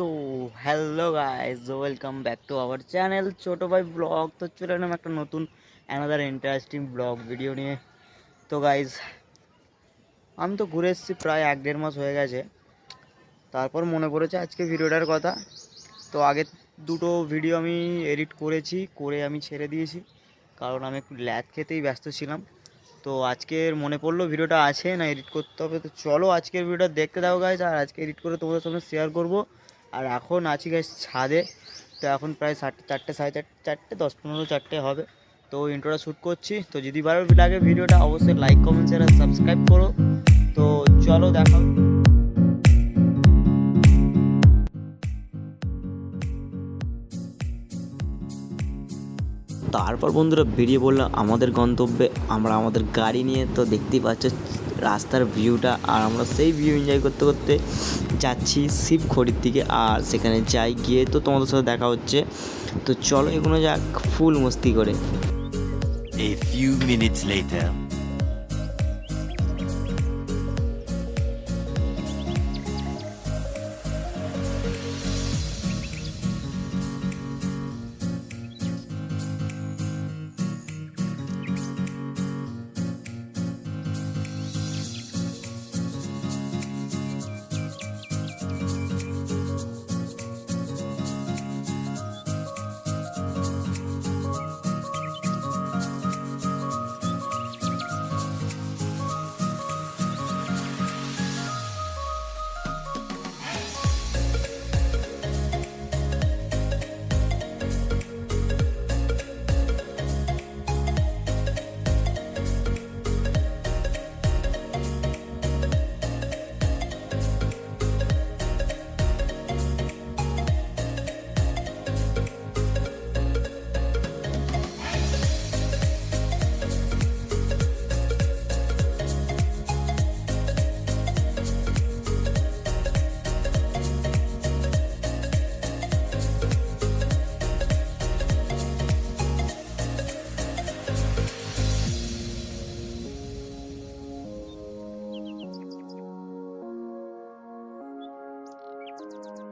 So hello guys welcome back to our channel ছোটো ভাই blog. তো চলে এলাম একটা নতুন অ্যানাদার ইন্টারেস্টিং ব্লগ ভিডিও নিয়ে। তো গাইজ আমি তো ঘুরে এসেছি প্রায় এক দেড় মাস হয়ে গেছে। তারপর মনে পড়েছে আজকে ভিডিওটার কথা। তো আগে দুটো ভিডিও আমি এডিট করেছি, করে আমি ছেড়ে দিয়েছি। কারণ আমি একটু ল্যাদ খেতেই ব্যস্ত ছিলাম। তো আজকের মনে পড়ল ভিডিওটা আছে না এডিট করতে হবে। তো চলো আজকের ভিডিওটা দেখতে দাও গাইজ আর আজকে এডিট করে তোমাদের সামনে শেয়ার করব। আর এখন আছি গাইজ ছাদে। তো এখন প্রায় সাড়ে চারটে সাড়ে চারটে চারটে, দশ পনেরো, চারটে হবে। তো ইন্ট্রোটা শ্যুট করছি। তো যদি ভালো লাগে ভিডিওটা, অবশ্যই লাইক কমেন্ট শেয়ার সাবস্ক্রাইব করো। তো চলো দেখাও তারপর বন্ধুরা বেরিয়ে পড়লাম আমাদের গন্তব্যে। আমরা আমাদের গাড়ি নিয়ে তো দেখতেই পাচ্ছ রাস্তার ভিউটা আর আমরা সেই ভিউ এনজয় করতে করতে যাচ্ছি শিবখড়ির দিকে আর সেখানে যাই গিয়ে তো তোমাদের সাথে দেখা হচ্ছে তো চলো এগুলো যাক ফুল মস্তি করে A few minutes later.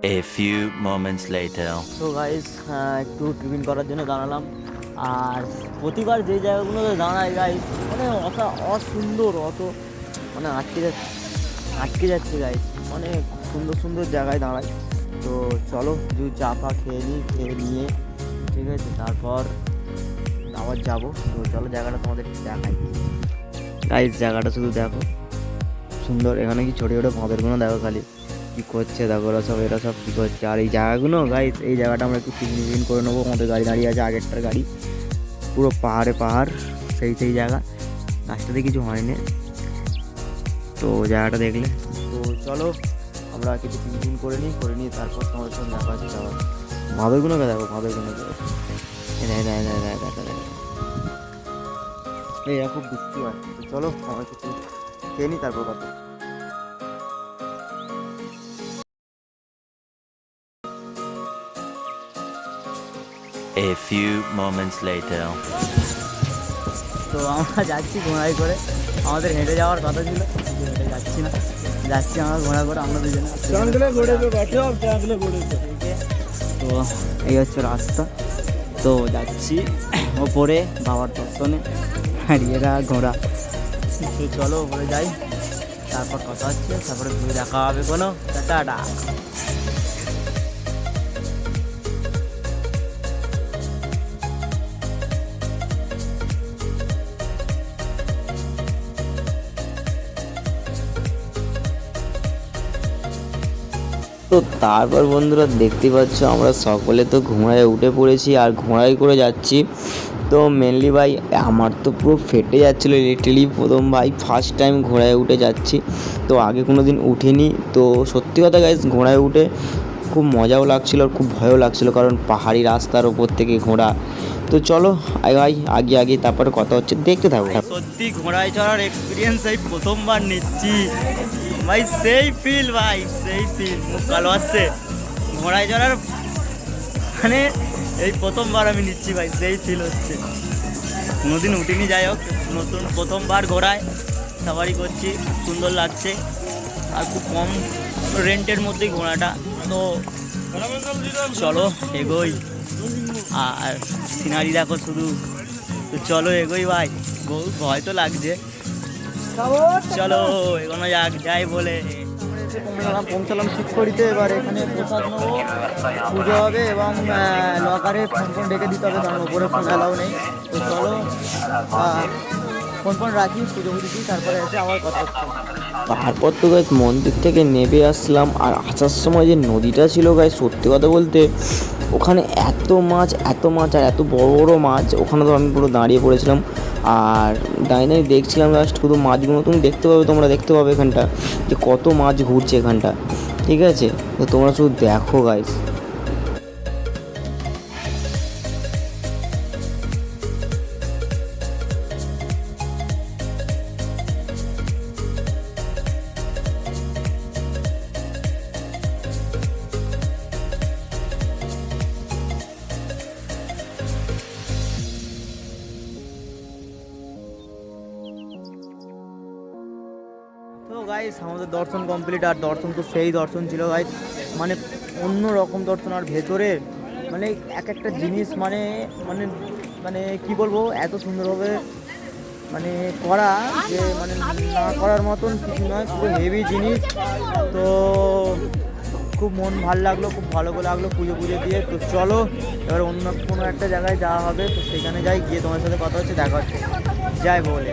A few moments later. তো গাইস একটু টিফিন করার জন্য দাঁড়ালাম। আর প্রতিবার যে জায়গাগুলোতে দাঁড়ায় গাইস মানে অত অসুন্দর, অত মানে আটকে যাচ্ছে আটকে যাচ্ছে গাইস মানে সুন্দর সুন্দর জায়গায় দাঁড়ায় তো চলো দু চা ফা খেয়ে নিই খেয়ে নিয়ে, ঠিক আছে, তারপর আবার যাব। তো চলো জায়গাটা তোমাদের দেখাই। গাইস জায়গাটা শুধু দেখো। সুন্দর, এখানে কি ছোটো ছোটো ভাঁদেরগুলো দেখো খালি। কি করছে? দেখো ওরা সব, এরা সব কী করছে? আর এই জায়গাগুলো গাইস এই জায়গাটা আমরা একটু টিফিন করে নেব। আমাদের গাড়ি দাঁড়িয়ে আছে আগেরটার গাড়ি। পুরো পাহাড়ে পাহাড়, সেই সেই জায়গা। রাস্তাতে কিছু হয়নি। তো জায়গাটা দেখলে। তো চলো, আমরা কিছু টিফিন করে নিই করে নিই তারপর তোমাদের সঙ্গে দেখা হচ্ছে আবার। ভাদরগুলোকে দেখো ভাদরগুলোকে এই খুব বৃষ্টি হয়। চলো, আমরা কিছু খেয়ে নিই, তারপর কথা A few moments later. তো আমরা যাচ্ছি ঘোড়ায় করে। আমাদের হেঁটে যাওয়ার কথা ছিল। হেঁটে যাচ্ছি না। যাচ্ছি আমরা ঘোড়া করে আমরা দুজনে। তো এই হচ্ছে রাস্তা। তো যাচ্ছি ওপরে বাবার দর্শনে। আর এরা ঘোড়া। তো চলো ওপরে যাই। তারপর কথা হচ্ছে তারপরে ঘুরে দেখা হবে কোনো। টাটা। তো তারপর বন্ধুরা দেখতে পাচ্ছ আমরা সকলে তো ঘোড়ায় উঠে পড়েছি আর ঘোড়ায় করে যাচ্ছি। তো মেনলি ভাই, আমার তো পুরো ফেটে যাচ্ছিল লিটারেলি প্রথম ভাই ফার্স্ট টাইম ঘোড়ায় উঠে যাচ্ছি। তো আগে কোনো দিন উঠিনি। তো সত্যি কথা গাইজ ঘোড়ায় উঠে খুব মজাও লাগছিল আর খুব ভয়ও লাগছিল কারণ পাহাড়ি রাস্তার ওপর থেকে ঘোড়া। তো চলো ভাই, আগে আগে তারপরে কথা হচ্ছে, দেখতে থাকো। সত্যি ঘোড়ায় চড়ার এক্সপিরিয়েন্স এই প্রথমবার নিচ্ছি। ভাই, সেই ফিল ভাই, সেই ফিল মুখ কালো আসছে ঘোড়ায় চড়ার মানে এই প্রথমবার আমি নিচ্ছি ভাই, সেই ফিল হচ্ছে। কোনোদিন উঠিনি, যাই হোক, নতুন প্রথমবার ঘোড়ায় সাফারি করছি সুন্দর লাগছে। আর খুব কম রেন্টের মধ্যেই ঘোড়াটা তো চলো, এগোই। আর সিনারি দেখো শুধু। তো চলো, এগোই ভাই। ভয় তো লাগছে। চলো, এগোনো যাক, যাই বলে। পৌঁছালাম শিবখড়িতে, এবার এখানে প্রসাদ নেব, পুজো হবে এবং লকারে ফোন ফোন ডেকে দিতে হবে, কারণ ওপরে ফোন অ্যালাউ নেই। তো চলো তারপরে তো গাইস মন্দির থেকে নেমে আসলাম, আর আসার সময় যে নদীটা ছিল গাইস সত্যি কথা বলতে ওখানে এত মাছ এত মাছ, আর এত বড় বড় মাছ, ওখানে তো আমি পুরো দাঁড়িয়ে পড়েছিলাম। আর দাঁড়িয়ে দাঁড়িয়ে দেখছিলাম লাস্ট শুধু মাছগুলো তুমি দেখতে পাবে, তোমরা দেখতে পাবে এখানটা, যে কত মাছ ঘুরছে এখানটা। ঠিক আছে? তো তোমরা শুধু দেখো গাইস গাইস আমাদের দর্শন কমপ্লিট আর দর্শন তো সেই দর্শন ছিল গাইস মানে অন্য রকম দর্শন আর ভেতরে মানে এক একটা জিনিস মানে মানে মানে কি বলব, এত সুন্দরভাবে মানে করা যে মানে না করার মতন কিছু নয় খুব হেভি জিনিস। তো খুব মন ভালো লাগল, খুব ভালো লাগল পুজো পুজো দিয়ে। তো চলো, এবার অন্য কোনো একটা জায়গায় যাওয়া হবে, তো সেখানে যাই, গিয়ে তোমার সাথে কথা হচ্ছে, দেখা হচ্ছে। যাই বলে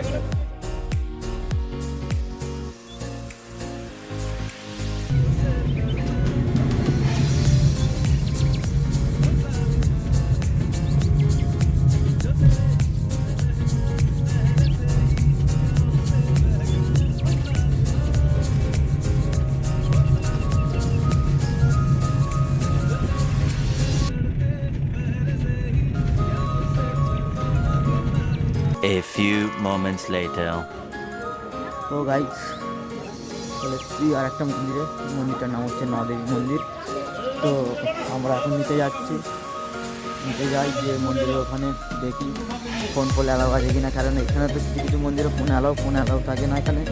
A few moments later. তো গাইস চলে এসেছি আর একটা মন্দিরে, মন্দিরটার নাম হচ্ছে নদেবী মন্দির। তো আমরা এখন নিতে যাচ্ছি। নিতে যাই যে মন্দিরের ওখানে দেখি ফোন ফোন অ্যালাউ আছে কিনা, কারণ এখানে তো কিছু কিছু মন্দিরে ফোন অ্যালাউ ফোন অ্যালাউ থাকে না এখানে।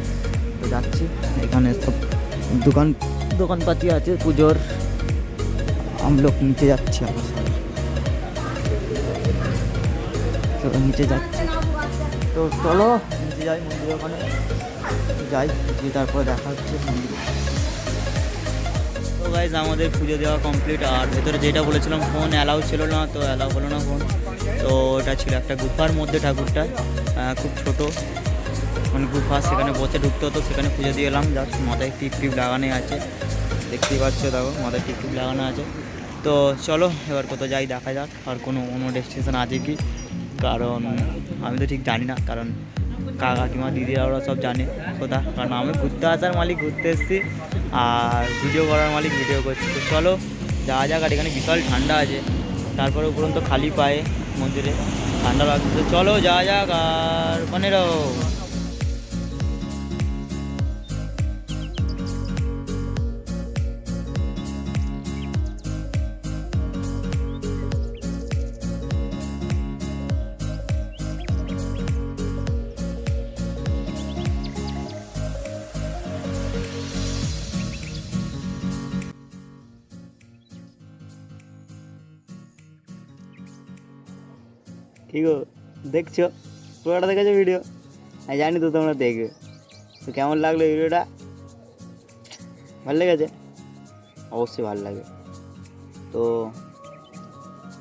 তো যাচ্ছি, এখানে সব দোকান, দোকানপাতি আছে, পুজোর। আমলোক নিচে যাচ্ছি আমার নিচে যাচ্ছি। তো চলো নিচে যাই মন্দিরের ওখানে। যাই, গিয়ে তারপরে দেখা হচ্ছে মন্দিরে। তো গাইজ আমাদের পুজো দেওয়া কমপ্লিট আর ভেতরে যেটা বলেছিলাম ফোন অ্যালাউ ছিল না, তো অ্যালাউ হলো না ফোন তো ওটা ছিল একটা গুফার মধ্যে ঠাকুরটা খুব ছোট। মানে গুফা, সেখানে বসে ঢুকতে হতো, সেখানে পুজো দিয়ে এলাম। জাস্ট মাথায় টিপ টিপ লাগানো আছে। দেখতেই পাচ্ছ, দেখো, মাথায় টিপ টিপ লাগানো আছে। তো চলো, এবার কোথাও যাই, দেখা যাক। আর কোনো অন্য ডেস্টিনেশন আছে কি? কারণ আমি তো ঠিক জানি না, কারণ কাকা কাকিমা দিদিরা ওরা সব জানে কোথা। কারণ আমি ঘুরতে আসার মালিক, ঘুরতে এসেছি আর ভিডিও করার মালিক ভিডিও করছি। তো চলো, যাওয়া যাক, আর এখানে বিশাল ঠান্ডা আছে। তারপরে উপরন্ত খালি পায়ে মন্দিরে ঠান্ডা লাগছে। তো চলো, যাওয়া যাক আর ওখানে কি গো দেখছ পুরোটা দেখেছ ভিডিও আমি জানি তো তোমরা দেখবে তো কেমন লাগল ভিডিওটা ভালো লেগেছে অবশ্যই ভালো লাগে তো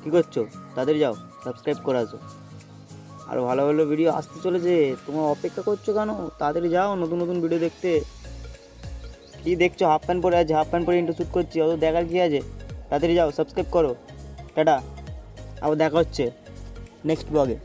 কী করছ তাদের যাও সাবস্ক্রাইব করে আসো আর ভালো ভালো ভিডিও আসতে চলেছে তোমরা অপেক্ষা করছ কেন তাদের যাও নতুন নতুন ভিডিও দেখতে কি দেখছ হাফ প্যান্ট পরে আছে হাফ প্যান্ট পরে ইন্টার শ্যুট করছি অত দেখার কি আছে তাড়াতাড়ি যাও সাবস্ক্রাইব করো টাটা আবার দেখা হচ্ছে নেক্সট ব্লগে